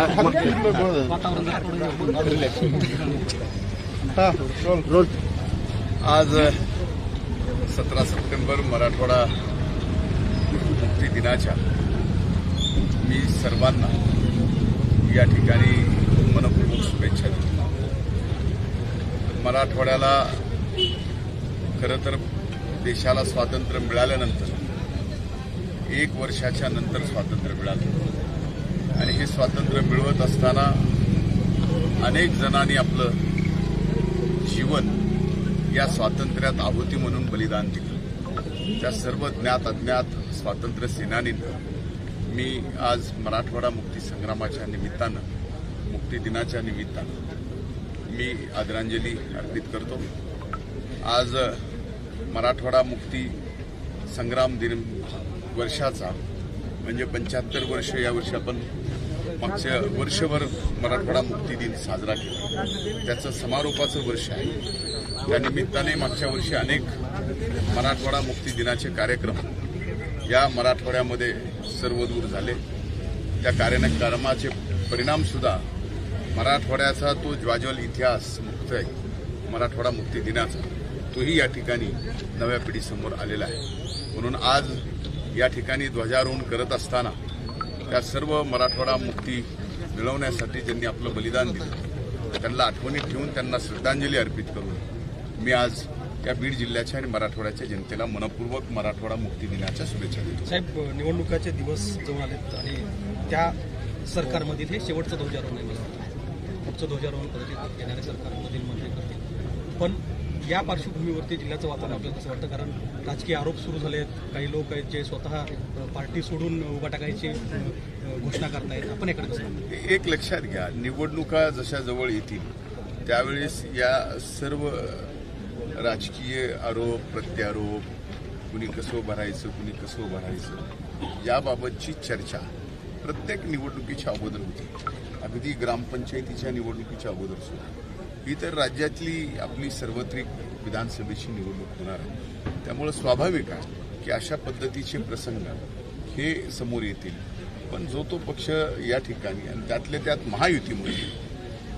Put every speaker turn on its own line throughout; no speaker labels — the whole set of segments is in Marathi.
आज सतरा सप्टेंबर मराठवाडा मुक्ती दिनाच्या. मी सर्वांना या ठिकाणी मनपूर्वक शुभेच्छा देतो. मराठवाड्याला खरं तर देशाला स्वातंत्र्य मिळाल्यानंतर एक वर्षाच्या नंतर स्वातंत्र्य मिळालं. आणि हे स्वातंत्र्य मिळवत असताना अनेक जणांनी आपलं जीवन या स्वातंत्र्यात आहुती म्हणून बलिदान दिलं. त्या सर्व ज्ञात अज्ञात स्वातंत्र्य सेनानीनं मी आज मराठवाडा मुक्ती संग्रामाच्या निमित्तानं मुक्ती दिनाच्या निमित्तानं मी आदरांजली अर्पित करतो. आज मराठवाडा मुक्ती संग्राम दिन वर्षाचा म्हणजे पंच्याहत्तर वर्ष या वर्षी आपण मागच्या वर्षभर मराठवाडा मुक्ती दिन साजरा केला. त्याचं समारोपाचं वर्ष आहे. त्या निमित्ताने मागच्या वर्षी अनेक मराठवाडा मुक्ती दिनाचे कार्यक्रम या मराठवाड्यामध्ये सर्वदूर झाले. त्या कार्यक्रमाचे परिणामसुद्धा मराठवाड्याचा तो ज्वाज्वल इतिहास मुक्त आहे. मराठवाडा मुक्ती दिनाचा तोही या ठिकाणी नव्या पिढीसमोर आलेला आहे. म्हणून आज या ठिकाणी ध्वजारोहण करत असताना त्या सर्व मराठवाडा मुक्ती मिळवण्यासाठी ज्यांनी आपलं बलिदान दिलं त्यांना आठवणीत ठेवून त्यांना श्रद्धांजली अर्पित करून मी आज त्या बीड जिल्ह्याच्या आणि मराठवाड्याच्या जनतेला मनपूर्वक मराठवाडा मुक्ती दिनाच्या शुभेच्छा देतो.
साहेब निवडणुकाचे दिवस जवळ आलेत आणि त्या सरकारमधील हे शेवटचं ध्वजारोहण आहे. पुढचं ध्वजारोहण करतील येणाऱ्या सरकारमधील मंत्री करतील. पण या पार्श्वभूमीवरती जिल्ह्याचं वातावरण आपल्याला कसं वाटतं? कारण राजकीय आरोप सुरू झाले आहेत काही लोक आहेत जे स्वतः पार्टी सोडून उभा टाकायची घोषणा करतायत. आपण याकडे कसं
एक लक्षात घ्या. निवडणुका जशा जवळ येतील त्यावेळेस या सर्व राजकीय आरोप प्रत्यारोप कुणी कसं भरायचं कुणी कसं भरायचं याबाबतची चर्चा प्रत्येक निवडणुकीच्या अगोदर होती. अगदी ग्रामपंचायतीच्या निवडणुकीच्या अगोदर सुद्धा. ही तर राज्यातली आपली सार्वत्रिक विधानसभेची निवडणूक होणार आहे. त्यामुळं स्वाभाविक आहे की अशा पद्धतीचे प्रसंग हे समोर येतील. पण जो तो पक्ष या ठिकाणी आणि त्यातल्या त्यात महायुतीमध्ये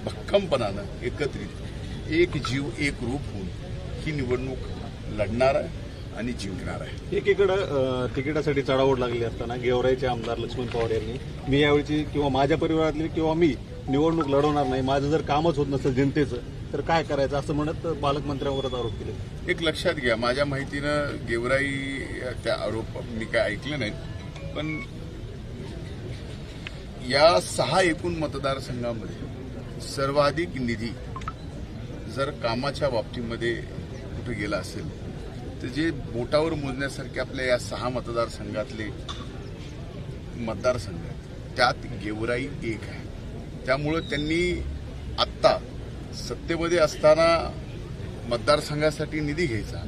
भक्कमपणानं एकत्रित एक जीव एक रूप होऊन ही निवडणूक लढणार आहे आणि जिंकणार आहे.
एकीकडे तिकिटासाठी चढाओढ लागली असताना गेवराईचे आमदार लक्ष्मण पवार यांनी मी यावेळची किंवा माझ्या परिवारातली किंवा मी निवडणूक लढवणार नाही माझं जर कामच होत नसतं जनतेचं तर काय करायचं असं म्हणत पालकमंत्र्यांवरच आरोप केले.
एक लक्षात घ्या माझ्या माहितीनं गेवराई त्या आरोप मी काय ऐकले नाहीत पण या सहा एकूण मतदारसंघामध्ये सर्वाधिक निधी जर कामाच्या बाबतीमध्ये कुठे गेला असेल तर जे बोटावर मोजण्यासारखे आपल्या या सहा मतदारसंघातले मतदारसंघ आहेत त्यात गेवराई एक आहे. त्यामुळं त्यांनी आत्ता सत्तेमध्ये असताना मतदारसंघासाठी निधी घ्यायचा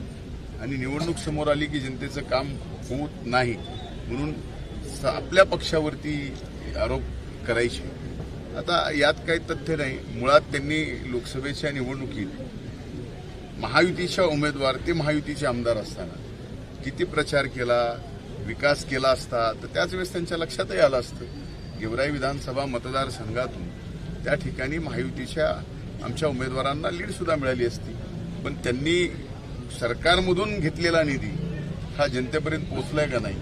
आणि निवडणूक समोर आली की जनतेचं काम होत नाही म्हणून आपल्या पक्षावरती आरोप करायचे. आता यात काही तथ्य नाही. मुळात त्यांनी लोकसभेच्या निवडणुकीत महायुतीच्या उमेदवार ते महायुतीचे आमदार असताना किती प्रचार केला विकास केला असता तर त्याच वेळेस त्यांच्या लक्षातही आलं असतं. गेवराई विधानसभा मतदारसंघातून त्या ठिकाणी महायुतीच्या आमच्या उमेदवारांना लीडसुद्धा मिळाली असती. पण त्यांनी सरकारमधून घेतलेला निधी हा जनतेपर्यंत पोचलाय का नाही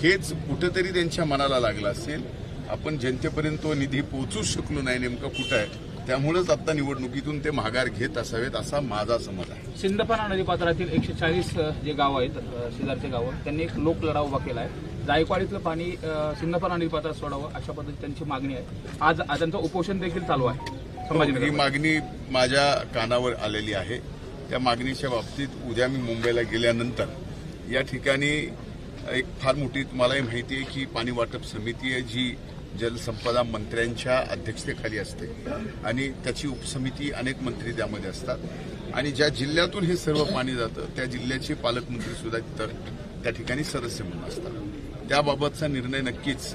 हेच कुठंतरी त्यांच्या मनाला लागलं असेल. आपण जनतेपर्यंत तो निधी पोहोचूच शकलो नाही नेमका कुठं आहे. त्यामुळेच आता निवडणुकीतून ते माघार घेत असावेत असा माझा समज आहे.
सिंदफणा नदीपात्रातील एकशे चाळीस जे गावं आहेत शेजारचे गावं त्यांनी एक लोक लढा उभा केला आहे जायकवाडीतलं पाणी सिंदफणा नदीपात्रात सोडावं अशा पद्धतीची त्यांची मागणी आहे. आज त्यांचं उपोषण देखील चालू आहे.
ही मागणी माझ्या कानावर आलेली आहे. त्या मागणीच्या बाबतीत उद्या मी मुंबईला गेल्यानंतर या ठिकाणी एक फार मोठी तुम्हालाही माहिती आहे की पाणी वाटप समिती आहे जी जलसंपदा मंत्र्यांच्या अध्यक्षतेखाली असते. आणि त्याची उपसमिती अनेक मंत्री त्यामध्ये असतात. आणि ज्या जिल्ह्यातून हे सर्व पाणी जातं त्या जिल्ह्याचे पालकमंत्री सुद्धा तिथं त्या ठिकाणी सदस्य म्हणून असतात. त्याबाबतचा निर्णय नक्कीच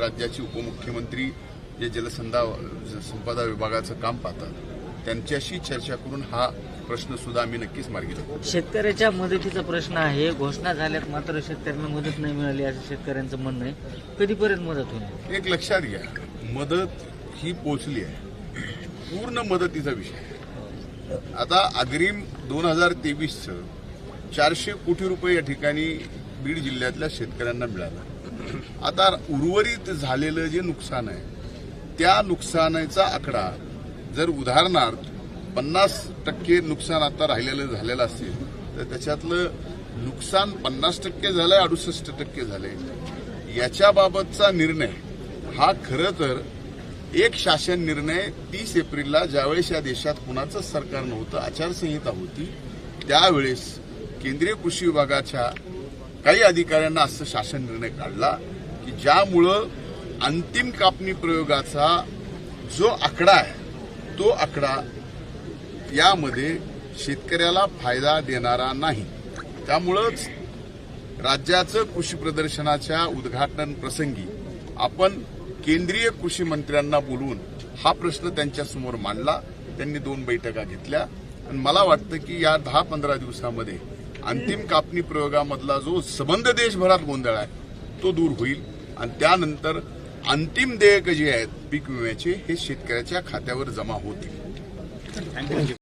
राज्याचे उपमुख्यमंत्री जे जलसंधा संपदा विभागाचं काम पाहतात. त्यांच्याशी चर्चा करून हा प्रश्न सुद्धा आम्ही नक्कीच मार्गी लावू
शेतकऱ्याच्या मदतीचा प्रश्न आहे. घोषणा झाल्यात मात्र शेतकऱ्यांना मदत नाही मिळाली असं शेतकऱ्यांचं म्हणणं आहे. कधीपर्यंत मदत होईल?
एक लक्षात घ्या. मदत ही पोचली आहे. पूर्ण मदतीचा विषय आता अग्रिम दोन हजार तेवीसचं चारशे कोटी रुपये या ठिकाणी बीड जिल्ह्यातल्या शेतकऱ्यांना मिळालं. आता उर्वरित झालेलं जे नुकसान आहे त्या नुकसानाचा आकडा जर उदाहरणार्थ पन्नास टक्के नुकसान आता राहिलेलं झालेलं असेल तर त्याच्यातलं नुकसान पन्नास टक्के झालंय अडुसष्ट टक्के झालंय. याच्याबाबतचा निर्णय हा खरं तर एक शासन निर्णय तीस एप्रिलला ज्यावेळेस या देशात कुणाचंच सरकार नव्हतं आचारसंहिता होती त्यावेळेस केंद्रीय कृषी विभागाच्या काही अधिकाऱ्यांना असं शासन निर्णय काढला की ज्यामुळं अंतिम कापणी प्रयोगाचा जो आकडा आहे तो आकडा यामध्ये शेतकऱ्याला फायदा देणारा नाही. त्यामुळंच राज्याचं कृषी प्रदर्शनाच्या उद्घाटन प्रसंगी आपण केंद्रीय कृषी मंत्र्यांना बोलवून हा प्रश्न त्यांच्यासमोर मांडला. त्यांनी दोन बैठका घेतल्या. आणि मला वाटतं की या दहा पंधरा दिवसामध्ये अंतिम कापणी प्रयोगामधला जो संबंध देशभरात गोंधळ आहे तो दूर होईल. आणि त्यानंतर अंतिम देयक जे आहेत पीक विम्याचे हे शेतकऱ्याच्या खात्यावर जमा होतील.